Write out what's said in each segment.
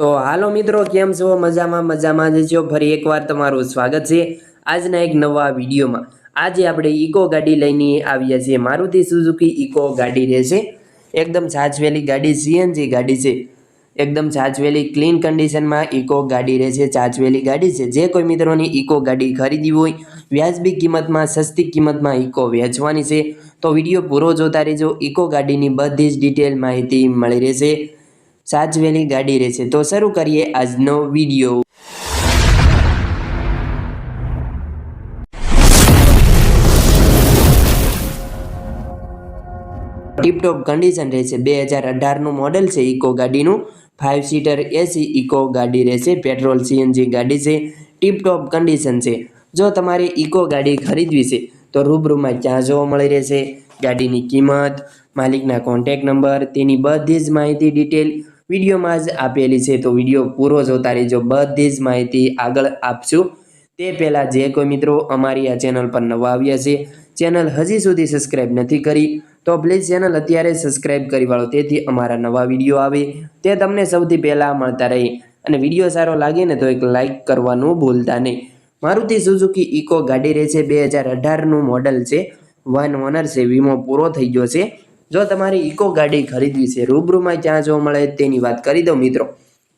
તો હાલો મિત્રો, કેમ છો? મજામાં મજામાં જ છો? ફરી એકવાર તમારું સ્વાગત છે આજના એક નવા વિડીયોમાં. આજે આપણે ઇકો ગાડી લઈને આવ્યા છીએ. મારુતિ સુઝુકી ઇકો ગાડી રહેશે. એકદમ સાચવેલી ગાડી, સીએનજી ગાડી છે. એકદમ સાચવેલી ક્લીન કન્ડિશનમાં ઇકો ગાડી રહેશે. સાચવેલી ગાડી છે. જે કોઈ મિત્રોની ઇકો ગાડી ખરીદવી હોય, વ્યાજબી કિંમતમાં, સસ્તી કિંમતમાં ઇકો વેચવાની છે. તો વીડિયો પૂરો જોતા રહેજો. ઇકો ગાડીની બધી જ ડિટેલ માહિતી મળી રહેશે. સાચવેલી ગાડી રહેશે તો શરૂ કરીએ આજનો વીડિયો. ટીપટોપ કન્ડિશન રહેશે બે હજાર અઢારનું મોડેલ છે ઇકો ગાડીનું. ફાઇવ સીટર એસી ઇકો ગાડી રહેશે પેટ્રોલ સીએનજી ગાડી છે. ટીપટોપ કન્ડિશન છે. જો તમારે ઇકો ગાડી ખરીદવી છે, તો રૂબરૂમાં ક્યાં જોવા મળી રહેશે ગાડીની કિંમત, માલિકના કોન્ટેક નંબર તેની બધી જ માહિતી ડિટેલ વિડીયોમાં જ આપેલી છે. તો વીડિયો પૂરો જોતા રહેજો બધી જ માહિતી આગળ આપશું. તે પહેલાં જે કોઈ મિત્રો અમારી આ ચેનલ પર નવા આવ્યા છે, ચેનલ હજી સુધી સબસ્ક્રાઈબ નથી કરી, તો પ્લીઝ ચેનલ અત્યારે સબસ્ક્રાઈબ કરી વાળો. તેથી અમારા નવા વીડિયો આવે, તે તમને સૌથી પહેલાં મળતા રહે. અને વીડિયો સારો લાગે ને તો એક લાઈક કરવાનું ભૂલતા નહીં. મારુતિ સુઝુકી ઇકો ગાડી રહેશે બે હજાર અઢારનું મોડલ છે. વન ઓનર છે, વીમો પૂરો થઈ ગયો છે. જો તમારે ઇકો ગાડી ખરીદવી છે, રૂબરૂમાં ક્યાં જોવા મળે તેની વાત કરી દઉં મિત્રો.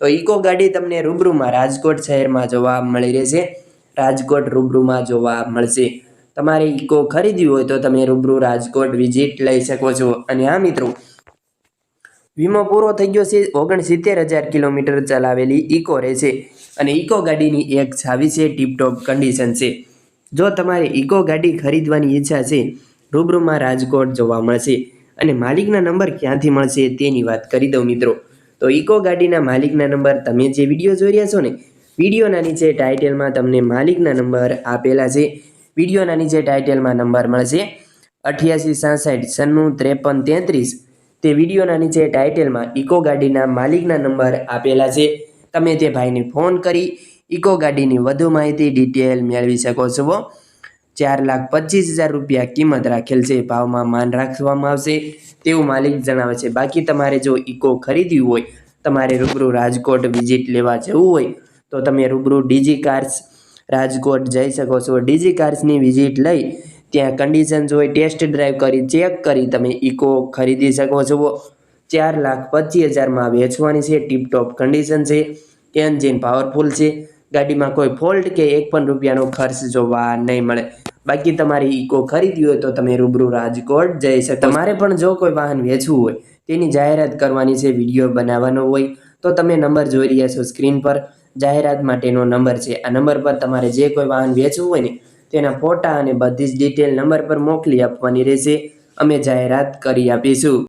તો ઇકો ગાડી તમને રૂબરૂમાં રાજકોટ શહેરમાં જોવા મળી રહેશે. રાજકોટ રૂબરૂમાં જોવા મળશે. તમારે ઇકો ખરીદવી હોય તો તમે રૂબરૂ રાજકોટ વિઝિટ લઈ શકો છો. અને હા મિત્રો, વીમો પૂરો થઈ ગયો છે. ઓગણસિત્તેર હજાર કિલોમીટર ચલાવેલી ઇકો રહેશે. અને ઇકો ગાડીની એક છાવી છે, ટીપટોપ કન્ડિશન છે. જો તમારે ઇકો ગાડી ખરીદવાની ઈચ્છા છે, રૂબરૂમાં રાજકોટ જોવા મળશે. અને માલિકના નંબર ક્યાંથી મળશે તેની વાત કરી દઉં મિત્રો. તો ઇકો ગાડીના માલિકના નંબર તમે જે વીડિયો જોઈ રહ્યા છો ને, વિડીયોના નીચે ટાઇટલમાં તમને માલિકના નંબર આપેલા છે. વિડીયોના નીચે ટાઇટલમાં નંબર મળશે અઠ્યાસી સાસઠ સન્નું ત્રેપન તેત્રીસ. તે વિડીયોના નીચે ટાઇટલમાં ઇકો ગાડીના માલિકના નંબર આપેલા છે. તમે તે ભાઈને ફોન કરી ઇકો ગાડીની વધુ માહિતી ડિટેલ મેળવી શકો છો. ચાર લાખ પચીસ હજાર રૂપિયા કિંમત રાખેલ છે. ભાવમાં માન રાખવામાં આવશે. તેવું માલિક જણાવે છે, બાકી તમારે જો ઇકો ખરીદવી હોય, તમારે રૂબરૂ રાજકોટ વિઝિટ લેવા જવું હોય, તો તમે રૂબરૂ ડીજી કાર્સ રાજકોટ જઈ શકો છો. ડીજી કાર્સની વિઝિટ લઈ ત્યાં કન્ડિશન જોઈ ટેસ્ટ ડ્રાઈવ કરી, ચેક કરી તમે ઇકો ખરીદી શકો છો. ચાર લાખ પચીસ હજારમાં વેચવાની છે ટીપટોપ કન્ડિશન છે. એન્જિન પાવરફુલ છે. ગાડીમાં કોઈ ફોલ્ટ કે એક પણ રૂપિયાનો ખર્ચ જોવા નહીં મળે. બાકી તમારી ઇકો ખરીદવી હોય તો તમે રૂબરૂ રાજકોટ જઈ શકો તમારે પણ જો કોઈ વાહન વેચવું હોય તેની જાહેરાત કરવાની છે વીડિયો બનાવવાનો હોય તો તમે નંબર જોઈ રહ્યા છો સ્ક્રીન પર. જાહેરાત માટેનો નંબર છે. આ નંબર પર તમારે જે કોઈ વાહન વેચવું હોય ને તેના ફોટા અને બધી જ ડિટેલ નંબર પર મોકલી આપવાની રહેશે. અમે જાહેરાત કરી આપીશું.